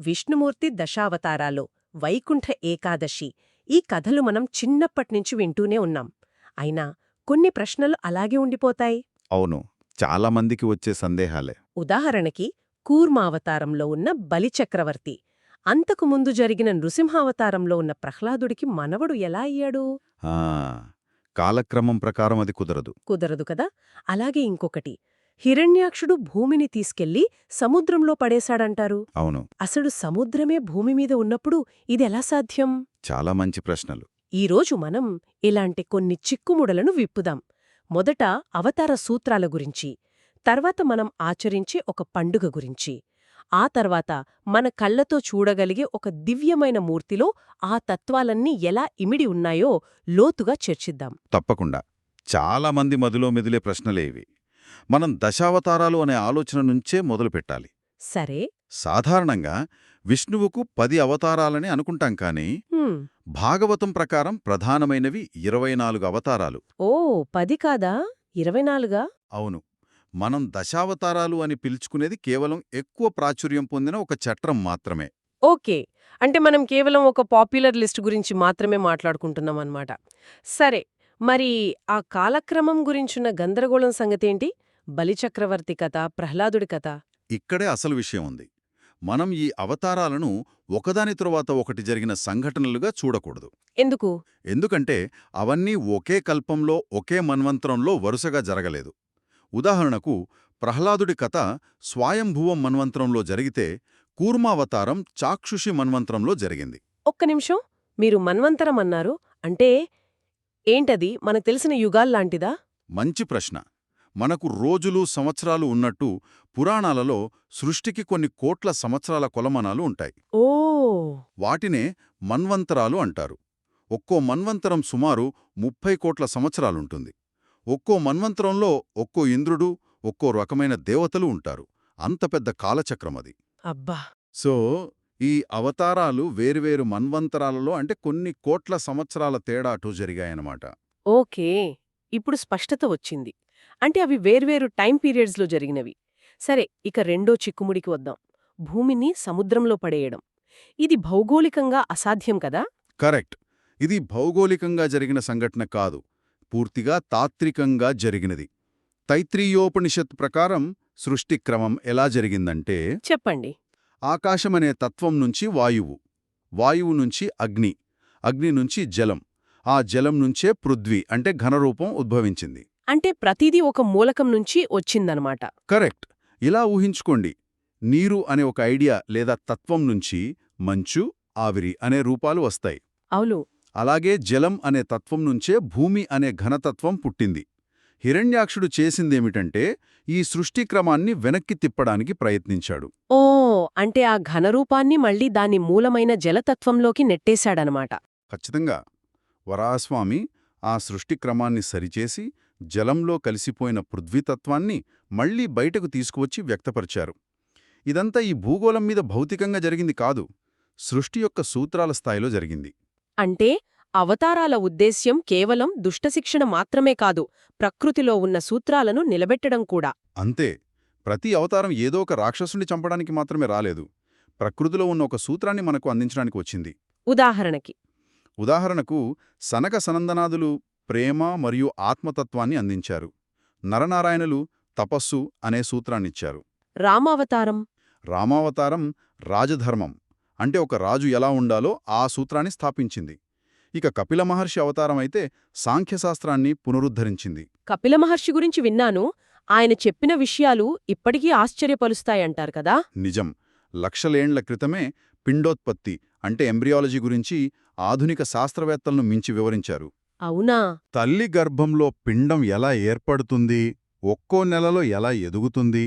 విష్ణుమూర్తి దశావతారాలు వైకుంఠ ఏకాదశి ఈ కథలు మనం చిన్నప్పట్నుంచి వింటూనే ఉన్నాం. అయినా కొన్ని ప్రశ్నలు అలాగే ఉండిపోతాయి. అవును చాలా మందికి వచ్చే సందేహాలే. ఉదాహరణకి కూర్మావతారంలో ఉన్న బలిచక్రవర్తి అంతకుముందు జరిగిన నృసింహావతారంలో ఉన్న ప్రహ్లాదుడికి మనవడు ఎలా అయ్యాడు? ఆ కాలక్రమం ప్రకారం అది కుదరదు. కుదరదు కదా? అలాగే ఇంకొకటి హిరణ్యాక్షుడు భూమిని తీసుకెళ్ళి సముద్రంలో పడేశాడంటారు. అవును. అసలు సముద్రమే భూమి మీద ఉన్నప్పుడు ఇదెలా సాధ్యం? చాలా మంచి ప్రశ్నలు. ఈరోజు మనం ఇలాంటి కొన్ని చిక్కుముడలను విప్పుదాం. మొదట అవతార సూత్రాల గురించి తర్వాత మనం ఆచరించే ఒక పండుగ గురించి ఆ తర్వాత మన కళ్ళతో చూడగలిగే ఒక దివ్యమైన మూర్తిలో ఆ తత్వాలన్నీ ఎలా ఇమిడి ఉన్నాయో లోతుగా చర్చిద్దాం. తప్పకుండా. చాలా మంది మదిలో మెదిలే ప్రశ్నలే ఇవి. మనం దశావతారాలు అనే ఆలోచన నుంచే మొదలుపెట్టాలి. సరే. సాధారణంగా విష్ణువుకు పది అవతారాలని అనుకుంటాం కానీ భాగవతం ప్రకారం ప్రధానమైనవి ఇరవై నాలుగు అవతారాలు. ఓ పది కాదా? ఇరవై నాలుగా? అవును. మనం దశావతారాలు అని పిలుచుకునేది కేవలం ఎక్కువ ప్రాచుర్యం పొందిన ఒక చట్రం మాత్రమే. ఓకే. అంటే మనం కేవలం ఒక పాపులర్ లిస్ట్ గురించి మాత్రమే మాట్లాడుకుంటున్నాం అన్నమాట సరే మరి ఆ కాలక్రమం గురించున్న గందరగోళం సంగతేంటి? బలిచక్రవర్తి కథ ప్రహ్లాదుడి కథ. ఇక్కడే అసలు విషయం ఉంది. మనం ఈ అవతారాలను ఒకదాని తరువాత ఒకటి జరిగిన సంఘటనలుగా చూడకూడదు. ఎందుకు? ఎందుకంటే అవన్నీ ఒకే కల్పంలో ఒకే మన్వంతరంలో వరుసగా జరగలేదు. ఉదాహరణకు ప్రహ్లాదుడి కథ స్వాయంభువం మన్వంతరంలో జరిగితే కూర్మావతారం చాక్షుషి మన్వంతరంలో జరిగింది. ఒక్క నిమిషం. మీరు మన్వంతరం అన్నారు. అంటే ఏంటది? మనకు తెలిసిన యుగాల్లాంటిదా మంచి ప్రశ్న. మనకు రోజులు సంవత్సరాలు ఉన్నట్టు పురాణాలలో సృష్టికి కొన్ని కోట్ల సంవత్సరాల కొలమానాలు ఉంటాయి. ఓ! వాటినే మన్వంతరాలు అంటారు. ఒక్కో మన్వంతరం సుమారు ముప్పై కోట్ల సంవత్సరాలుంటుంది. ఒక్కో మన్వంతరంలో ఒక్కో ఇంద్రుడు ఒక్కో రకమైన దేవతలు ఉంటారు. అంత పెద్ద కాలచక్రమది. అబ్బా! సో ఈ అవతారాలు వేరువేరు మన్వంతరాలలో అంటే కొన్ని కోట్ల సంవత్సరాల తేడా అటు జరిగాయన్నమాట. ఓకే. ఇప్పుడు స్పష్టత వచ్చింది. అంటే అవి వేర్వేరు టైం పీరియడ్స్లో జరిగినవి. సరే ఇక రెండో చిక్కుముడికి వద్దాం. భూమిని సముద్రంలో పడేయడం. ఇది భౌగోళికంగా అసాధ్యం కదా? కరెక్ట్. ఇది భౌగోళికంగా జరిగిన సంఘటన కాదు. పూర్తిగా తాత్రికంగా జరిగినది. తైత్రీయోపనిషత్ ప్రకారం సృష్టి క్రమం ఎలా జరిగిందంటే చెప్పండి. ఆకాశమనే తత్వం నుంచి వాయువు. వాయువు నుంచి అగ్ని. అగ్ని నుంచి జలం. ఆ జలం నుంచే పృథ్వీ అంటే ఘనరూపం ఉద్భవించింది. అంటే ప్రతిదీ ఒక మూలకం నుంచి వచ్చిందనమాట. కరెక్ట్. ఇలా ఊహించుకోండి. నీరు అనే ఒక ఐడియా లేదా తత్వం నుంచి మంచు ఆవిరి అనే రూపాలు వస్తాయి. అవును. అలాగే జలం అనే తత్వం నుంచే భూమి అనే ఘనతత్వం పుట్టింది. హిరణ్యాక్షుడు చేసిందేమిటంటే ఈ సృష్టి క్రమాన్ని వెనక్కి తిప్పడానికి ప్రయత్నించాడు. ఓ అంటే ఆ ఘనరూపాన్ని మళ్ళీ దాని మూలమైన జలతత్వంలోకి నెట్టేశాడనమాట. ఖచ్చితంగా. వరాస్వామి ఆ సృష్టి క్రమాన్ని సరిచేసి జలంలో కలిసిపోయిన పృథ్వీతత్వాన్ని మళ్ళీ బయటకు తీసుకువచ్చి వ్యక్తపరిచారు. ఇదంతా ఈ భూగోళం మీద భౌతికంగా జరిగింది కాదు సృష్టి యొక్క సూత్రాల స్థాయిలో జరిగింది. అంటే అవతారాల ఉద్దేశ్యం కేవలం దుష్టశిక్షణ మాత్రమే కాదు ప్రకృతిలో ఉన్న సూత్రాలను నిలబెట్టడం కూడా. అంతే. ప్రతి అవతారం ఏదో ఒక రాక్షసుని చంపడానికి మాత్రమే రాలేదు. ప్రకృతిలో ఉన్న ఒక సూత్రాన్ని మనకు అందించడానికి వచ్చింది. ఉదాహరణకి. ఉదాహరణకు సనక సనందనాదులు ప్రేమ మరియు ఆత్మతత్వాన్ని అందించారు. నరనారాయణులు తపస్సు అనే సూత్రాన్నిచ్చారు రామావతారం? రామావతారం రాజధర్మం. అంటే ఒక రాజు ఎలా ఉండాలో ఆ సూత్రాన్ని స్థాపించింది. ఇక కపిల మహర్షి అవతారం అయితే సాంఖ్యశాస్త్రాన్ని పునరుద్ధరించింది. కపిల మహర్షి గురించి విన్నాను. ఆయన చెప్పిన విషయాలు ఇప్పటికీ ఆశ్చర్యపరుస్తాయంటారు కదా? నిజం. లక్షలేండ్ల క్రితమే పిండోత్పత్తి అంటే ఎంబ్రియాలజీ గురించి ఆధునిక శాస్త్రవేత్తలను మించి వివరించారు. అవునా? తల్లి గర్భంలో పిండం ఎలా ఏర్పడుతుంది? ఒక్కో నెలలో ఎలా ఎదుగుతుంది?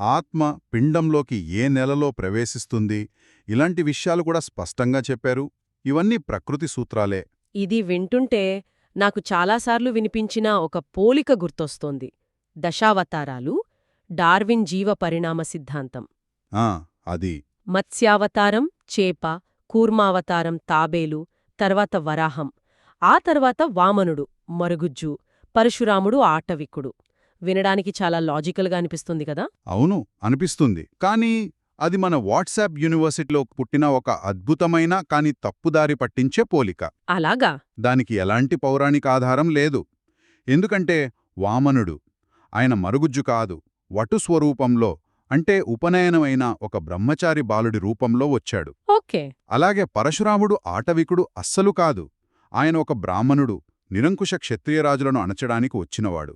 ఆత్మ పిండంలోకి ఏ నెలలో ప్రవేశిస్తుంది? ఇలాంటి విషయాలు కూడా స్పష్టంగా చెప్పారు. ఇవన్నీ ప్రకృతి సూత్రాలే. ఇది వింటుంటే నాకు చాలాసార్లు వినిపించిన ఒక పోలిక గుర్తొస్తోంది. దశావతారాలు డార్విన్ జీవ పరిణామ సిద్ధాంతం. ఆ అది. మత్స్యావతారం చేప కూర్మావతారం తాబేలు తర్వాత వరాహం. ఆ తర్వాత వామనుడు మరుగుజ్జు పరశురాముడు ఆటవికుడు వినడానికి చాలా లాజికల్గా అనిపిస్తుంది కదా? అవును అనిపిస్తుంది. కానీ అది మన వాట్సాప్ యూనివర్సిటీలో పుట్టిన ఒక అద్భుతమైన కాని తప్పుదారి పట్టించే పోలిక. అలాగా? దానికి ఎలాంటి పౌరాణిక ఆధారం లేదు. ఎందుకంటే వామనుడు ఆయన మరుగుజ్జు కాదు వటు స్వరూపంలో అంటే ఉపనయనమైన ఒక బ్రహ్మచారి బాలుడి రూపంలో వచ్చాడు. ఓకే. అలాగే పరశురాముడు ఆటవికుడు అస్సలు కాదు. ఆయన ఒక బ్రాహ్మణుడు నిరంకుశ క్షత్రియరాజులను అణచడానికి వచ్చినవాడు.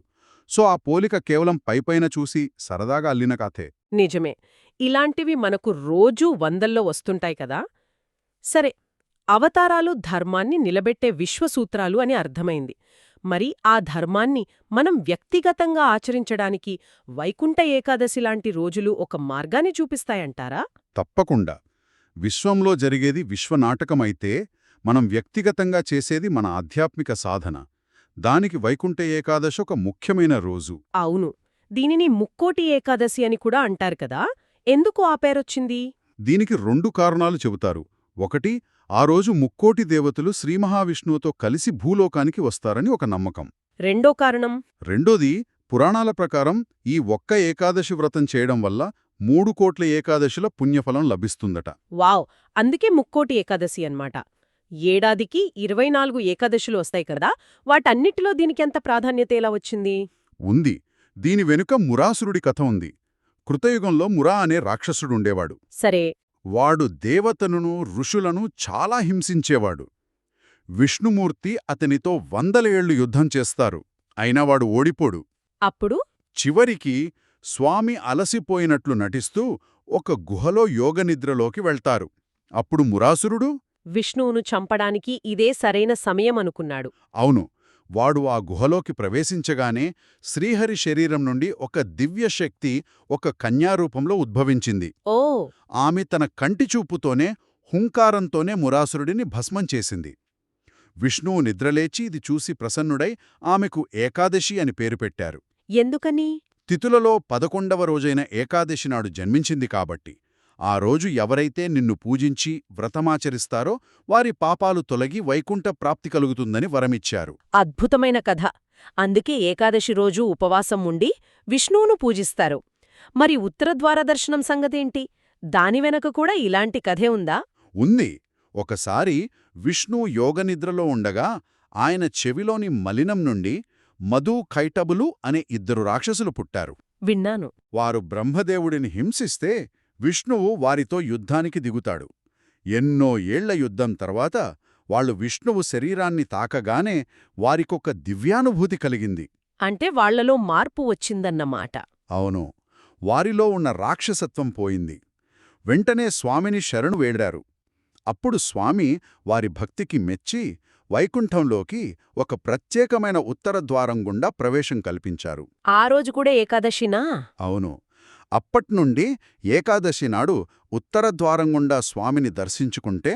సో ఆ పోలిక కేవలం పైపైన చూసి సరదాగా అల్లిన కథే. నిజమే. ఇలాంటివి మనకు రోజూ వందల్లో వస్తుంటాయి కదా? సరే అవతారాలు ధర్మాన్ని నిలబెట్టే విశ్వసూత్రాలు అని అర్థమైంది. మరి ఆ ధర్మాన్ని మనం వ్యక్తిగతంగా ఆచరించడానికి వైకుంఠ ఏకాదశి లాంటి రోజులు ఒక మార్గాన్ని చూపిస్తాయంటారా? తప్పకుండా. విశ్వంలో జరిగేది విశ్వనాటకమైతే మనం వ్యక్తిగతంగా చేసేది మన ఆధ్యాత్మిక సాధన. దానికి వైకుంఠ ఏకాదశి ఒక ముఖ్యమైన రోజు. అవును. దీనిని ముక్కోటి ఏకాదశి అని కూడా అంటారు కదా? ఎందుకు ఆ పేరొచ్చింది? దీనికి రెండు కారణాలు చెబుతారు. ఒకటి ఆ రోజు ముక్కోటి దేవతలు శ్రీ మహావిష్ణువుతో కలిసి భూలోకానికి వస్తారని ఒక నమ్మకం. రెండో కారణం? రెండోది పురాణాల ప్రకారం ఈ ఒక్క ఏకాదశి వ్రతం చేయడం వల్ల మూడు కోట్ల ఏకాదశిల పుణ్యఫలం లభిస్తుందట. వావ్! అందుకే ముక్కోటి ఏకాదశి అన్నమాట. ఏడాదికి ఇరవై నాలుగు ఏకాదశులు వస్తాయి కదా వాటన్నిటిలో దీనికెంత ప్రాధాన్యత ఎలా వచ్చింది? ఉంది. దీని వెనుక మురాసురుడి కథ ఉంది. కృతయుగంలో మురా అనే రాక్షసుడుండేవాడు. సరే. వాడు దేవతలను ఋషులను చాలా హింసించేవాడు. విష్ణుమూర్తి అతనితో వందల ఏళ్ళు యుద్ధం చేస్తారు. అయినా వాడు ఓడిపోడు. అప్పుడు? చివరికి స్వామి అలసిపోయినట్లు నటిస్తూ ఒక గుహలో యోగనిద్రలోకి వెళ్తారు. అప్పుడు మురాసురుడు? విష్ణువును చంపడానికి ఇదే సరైన సమయం అనుకున్నాడు అవును. వాడు ఆ గుహలోకి ప్రవేశించగానే శ్రీహరి శరీరం నుండి ఒక దివ్యశక్తి ఒక కన్యారూపంలో ఉద్భవించింది. ఓ! ఆమె తన కంటిచూపుతోనే హుంకారంతోనే మురాసురుడిని భస్మం చేసింది. విష్ణువు నిద్రలేచి ఇది చూసి ప్రసన్నుడై ఆమెకు ఏకాదశి అని పేరు పెట్టారు. ఎందుకని? తిథులలో పదకొండవ రోజైన ఏకాదశి నాడు జన్మించింది కాబట్టి. ఆ రోజు ఎవరైతే నిన్ను పూజించి వ్రతమాచరిస్తారో వారి పాపాలు తొలగి వైకుంఠ ప్రాప్తి కలుగుతుందని వరమిచ్చారు. అద్భుతమైన కథ. అందుకే ఏకాదశి రోజు ఉపవాసం ఉండి విష్ణువును పూజిస్తారు. మరి ఉత్తరద్వార దర్శనం సంగతేంటి? దాని వెనక కూడా ఇలాంటి కథే ఉందా? ఉంది. ఒకసారి విష్ణు యోగనిద్రలో ఉండగా ఆయన చెవిలోని మలినం నుండి మధు కైటబులు అనే ఇద్దరు రాక్షసులు పుట్టారు. విన్నాను. వారు బ్రహ్మదేవుడిని హింసిస్తే విష్ణువు వారితో యుద్ధానికి దిగుతాడు. ఎన్నో ఏళ్ళ యుద్ధం తర్వాత వాళ్ళు విష్ణువు శరీరాన్ని తాకగానే వారికొక దివ్యానుభూతి కలిగింది. అంటే వాళ్ళలో మార్పు వచ్చిందన్నమాట. అవును. వారిలో ఉన్న రాక్షసత్వం పోయింది. వెంటనే స్వామిని శరణు వేడారు. అప్పుడు స్వామి వారి భక్తికి మెచ్చి వైకుంఠంలోకి ఒక ప్రత్యేకమైన ఉత్తర ద్వారం గుండా ప్రవేశం కల్పించారు. ఆ రోజు కూడా ఏకాదశినా? అవును. అప్పట్నుండి ఏకాదశి నాడు ఉత్తర ద్వారం గుండా స్వామిని దర్శించుకుంటే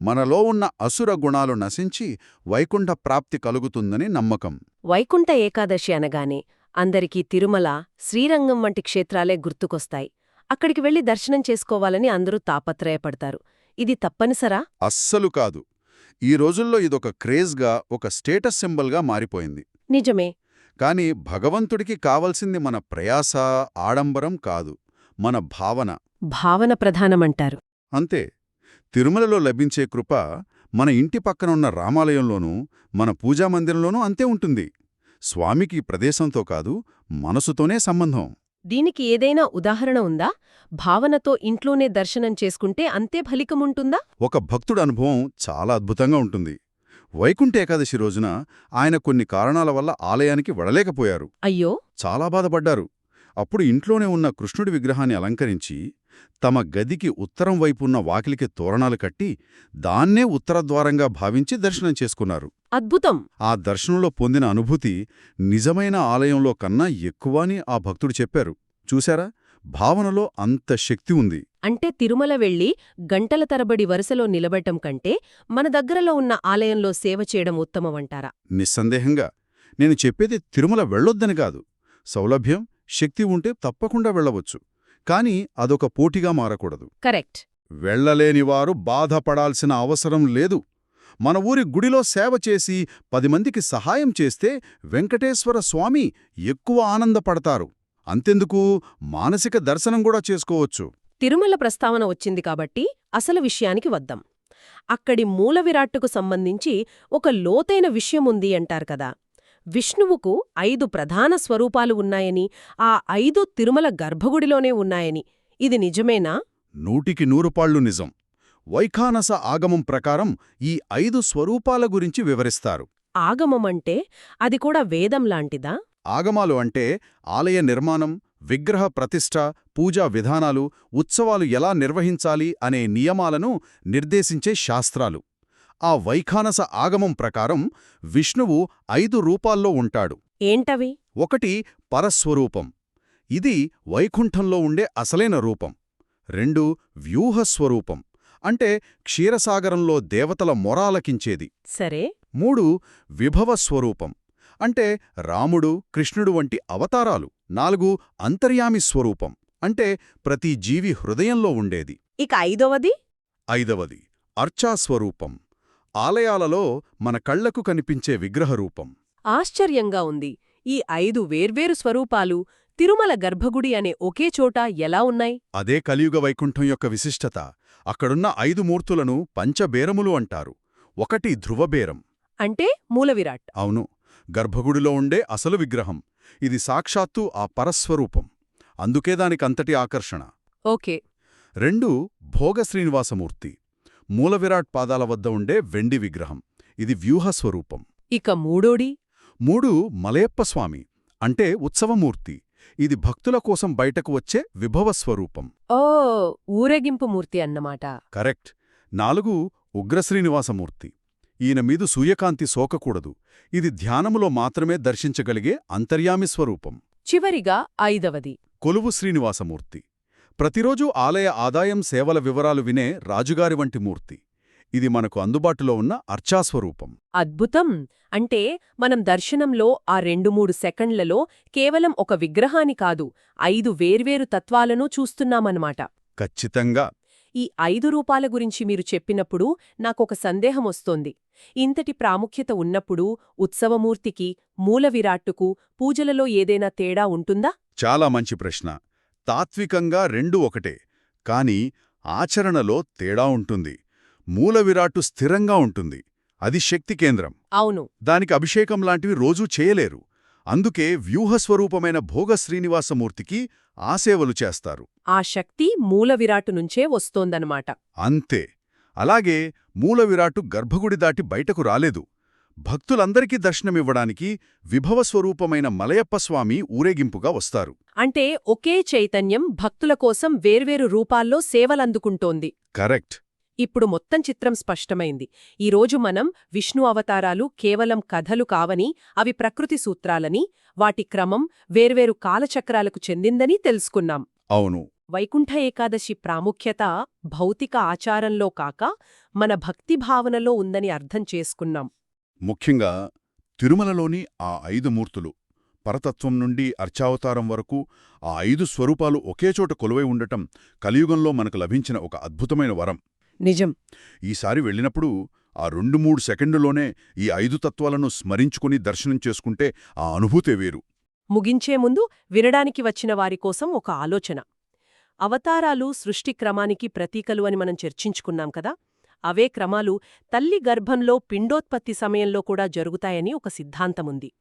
మనలో ఉన్న అసుర గుణాలు నశించి వైకుంఠ ప్రాప్తి కలుగుతుందని నమ్మకం. వైకుంఠ ఏకాదశి అనగానే అందరికీ తిరుమల శ్రీరంగం వంటి క్షేత్రాలే గుర్తుకొస్తాయి. అక్కడికి వెళ్ళి దర్శనం చేసుకోవాలని అందరూ తాపత్రయపడతారు. ఇది తప్పనిసరా? అస్సలు కాదు. ఈ రోజుల్లో ఇదొక క్రేజ్గా ఒక స్టేటస్ సింబల్గా మారిపోయింది. నిజమే. కాని భగవంతుడికి కావలసింది మన ప్రయాస ఆడంబరం కాదు మన భావన. భావన ప్రధానమంటారు. అంతే. తిరుమలలో లభించే కృప మన ఇంటి పక్కనున్న రామాలయంలోనూ మన పూజామందిరంలోనూ అంతే ఉంటుంది. స్వామికి ప్రదేశంతో కాదు మనసుతోనే సంబంధం. దీనికి ఏదైనా ఉదాహరణ ఉందా? భావనతో ఇంట్లోనే దర్శనం చేసుకుంటే అంతే ఫలికముంటుందా? ఒక భక్తుడి అనుభవం చాలా అద్భుతంగా ఉంటుంది. వైకుంఠ ఏకాదశి రోజున ఆయన కొన్ని కారణాల వల్ల ఆలయానికి వడలేకపోయారు అయ్యో! చాలా బాధపడ్డారు. అప్పుడు ఇంట్లోనే ఉన్న కృష్ణుడి విగ్రహాన్ని అలంకరించి తమ గదికి ఉత్తరం వైపు ఉన్న వాకిలికి తోరణాలు కట్టి దాన్నే ఉత్తరద్వారంగా భావించి దర్శనం చేసుకున్నారు. అద్భుతం! ఆ దర్శనంలో పొందిన అనుభూతి నిజమైన ఆలయంలో కన్నా ఎక్కువ ఆ భక్తుడు చెప్పారు. చూశారా? భావనలో అంత శక్తి ఉంది. అంటే తిరుమల వెళ్ళి గంటల తరబడి వరుసలో నిలబడటం కంటే మన దగ్గరలో ఉన్న ఆలయంలో సేవ చేయడం ఉత్తమమంటారా? నిస్సందేహంగా. నేను చెప్పేది తిరుమల వెళ్ళొద్దని కాదు. సౌలభ్యం శక్తి ఉంటే తప్పకుండా వెళ్ళవచ్చు. కాని అదొక పోటీగా మారకూడదు. కరెక్ట్. వెళ్ళలేనివారు బాధపడాల్సిన అవసరం లేదు. మన ఊరి గుడిలో సేవ చేసి పది మందికి సహాయం చేస్తే వెంకటేశ్వర స్వామి ఎక్కువ ఆనందపడతారు. అంతెందుకు? మానసిక దర్శనం కూడా చేసుకోవచ్చు. తిరుమల ప్రస్తావన వచ్చింది కాబట్టి అసలు విషయానికి వద్దాం. అక్కడి మూల విరాట్టుకు సంబంధించి ఒక లోతైన విషయముంది అంటారు కదా. విష్ణువుకు ఐదు ప్రధాన స్వరూపాలు ఉన్నాయని ఆ ఐదు తిరుమల గర్భగుడిలోనే ఉన్నాయని. ఇది నిజమేనా? నూటికి నూరుపాళ్ళు నిజం. వైఖానస ఆగమం ప్రకారం ఈ ఐదు స్వరూపాల గురించి వివరిస్తారు. ఆగమమంటే అది కూడా వేదం లాంటిదా? ఆగమాలు అంటే ఆలయ నిర్మాణం విగ్రహ ప్రతిష్ఠ పూజా విధానాలు ఉత్సవాలు ఎలా నిర్వహించాలి అనే నియమాలను నిర్దేశించే శాస్త్రాలు. ఆ వైఖానస ఆగమం ప్రకారం విష్ణువు ఐదు రూపాల్లో ఉంటాడు. ఏంటవి? ఒకటి పరస్వరూపం. ఇది వైకుంఠంలో ఉండే అసలైన రూపం. రెండు వ్యూహస్వరూపం. అంటే క్షీరసాగరంలో దేవతల మొరాలకించేది. సరే. మూడు విభవ స్వరూపం అంటే రాముడు కృష్ణుడు వంటి అవతారాలు. నాలుగు అంతర్యామి స్వరూపం. అంటే ప్రతి జీవి హృదయంలో ఉండేది. ఇక ఐదవది? ఐదవది అర్చాస్వరూపం. ఆలయాలలో మన కళ్ళకు కనిపించే విగ్రహరూపం. ఆశ్చర్యంగా ఉంది. ఈ ఐదు వేర్వేరు స్వరూపాలు తిరుమల గర్భగుడి అనే ఒకే చోట ఎలా ఉన్నాయి? అదే కలియుగ వైకుంఠం యొక్క విశిష్టత. అక్కడున్న ఐదు మూర్తులను పంచబేరములు అంటారు. ఒకటి ధ్రువబేరం. అంటే మూలవిరాట్. అవును. గర్భగుడిలో ఉండే అసలు విగ్రహం. ఇది సాక్షాత్తు ఆ పరస్వరూపం. అందుకే దానికంతటి ఆకర్షణ. ఓకే. రెండు భోగ శ్రీనివాసమూర్తి. మూలవిరాట్ పాదాల వద్ద ఉండే వెండి విగ్రహం. ఇది వ్యూహస్వరూపం ఇక మూడోడి మూడు మలయప్పస్వామి అంటే ఉత్సవమూర్తి. ఇది భక్తుల కోసం బయటకు వచ్చే విభవస్వరూపం ఓ ఊరేగింపు మూర్తి అన్నమాట. కరెక్ట్. నాలుగు ఉగ్రశ్రీనివాసమూర్తి ఈయన మీదు సూర్యకాంతి సోకకూడదు. ఇది ధ్యానములో మాత్రమే దర్శించగలిగే అంతర్యామి స్వరూపం. చివరిగా ఐదవది. కొలువు శ్రీనివాసమూర్తి. ప్రతిరోజూ ఆలయ ఆదాయం సేవల వివరాలు వినే రాజుగారి వంటి మూర్తి. ఇది మనకు అందుబాటులో ఉన్న అర్చాస్వరూపం. అద్భుతం! అంటే మనం దర్శనంలో ఆ రెండు మూడు సెకండ్లలో కేవలం ఒక విగ్రహాన్ని కాదు ఐదు వేర్వేరు తత్వాలను చూస్తున్నామన్నమాట. ఖచ్చితంగా! ఈ ఐదు రూపాల గురించి మీరు చెప్పినప్పుడు నాకొక సందేహం వస్తోంది. ఇంతటి ప్రాముఖ్యత ఉన్నప్పుడు ఉత్సవమూర్తికి మూల విరాట్టుకు పూజలలో ఏదైనా తేడా ఉంటుందా? చాలా మంచి ప్రశ్న. తాత్వికంగా రెండు ఒకటే. కాని ఆచరణలో తేడా ఉంటుంది. మూల విరాట్టు స్థిరంగా ఉంటుంది. అది శక్తి కేంద్రం. అవును. దానికి అభిషేకం లాంటివి రోజూ చేయలేరు. అందుకే వ్యూహస్వరూపమైన భోగ శ్రీనివాసమూర్తికి ఆసేవలు చేస్తారు. ఆ శక్తి మూల విరాటు నుంచే వస్తోందనమాట అంతే. అలాగే మూల విరాటు గర్భగుడి దాటి బయటకు రాలేదు. భక్తులందరికీ దర్శనమివ్వడానికి విభవస్వరూపమైన మలయప్పస్వామి ఊరేగింపుగా వస్తారు. అంటే ఒకే చైతన్యం భక్తుల కోసం వేర్వేరు రూపాల్లో సేవలందుకుంటోంది. కరెక్ట్. ఇప్పుడు మొత్తం చిత్రం స్పష్టమైంది. ఈరోజు మనం విష్ణు అవతారాలు కేవలం కథలు కావని అవి ప్రకృతి సూత్రాలని వాటి క్రమం వేర్వేరు కాలచక్రాలకు చెందిందని తెలుసుకున్నాం. అవును. వైకుంఠ ఏకాదశి ప్రాముఖ్యత భౌతిక ఆచారంలో కాక మన భక్తి భావనలో ఉందని అర్థం చేసుకున్నాం. ముఖ్యంగా తిరుమలలోని ఆ ఐదు మూర్తులు పరతత్వం నుండి అర్చావతారం వరకు ఆ ఐదు స్వరూపాలు ఒకేచోట కొలువై ఉండటం కలియుగంలో మనకు లభించిన ఒక అద్భుతమైన వరం. నిజం. ఈసారి వెళ్ళినప్పుడు ఆ రెండు మూడు సెకండులోనే ఈ ఐదు తత్వాలను స్మరించుకుని దర్శనం చేసుకుంటే ఆ అనుభూతే వేరు. ముగించే ముందు వినడానికి వచ్చిన వారి కోసం ఒక ఆలోచన. అవతారాలు సృష్టి క్రమానికి ప్రతీకలు అని మనం చర్చించుకున్నాం కదా? అవే క్రమాలు తల్లి గర్భంలో పిండోత్పత్తి సమయంలో కూడా జరుగుతాయని ఒక సిద్ధాంతముంది.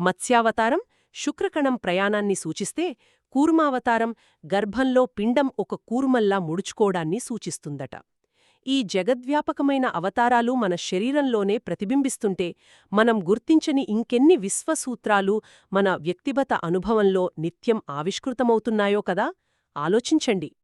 మత్స్యావతారం శుక్రకణం ప్రయాణాన్ని సూచిస్తే కూర్మావతారం గర్భంలో పిండం ఒక కూర్మల్లా ముడుచుకోడాన్ని సూచిస్తుందట. ఈ జగద్వ్యాపకమైన అవతారాలు మన శరీరంలోనే ప్రతిబింబిస్తుంటే మనం గుర్తించని ఇంకెన్ని విశ్వసూత్రాలు మన వ్యక్తిగత అనుభవంలో నిత్యం ఆవిష్కృతమవుతున్నాయో కదా? ఆలోచించండి.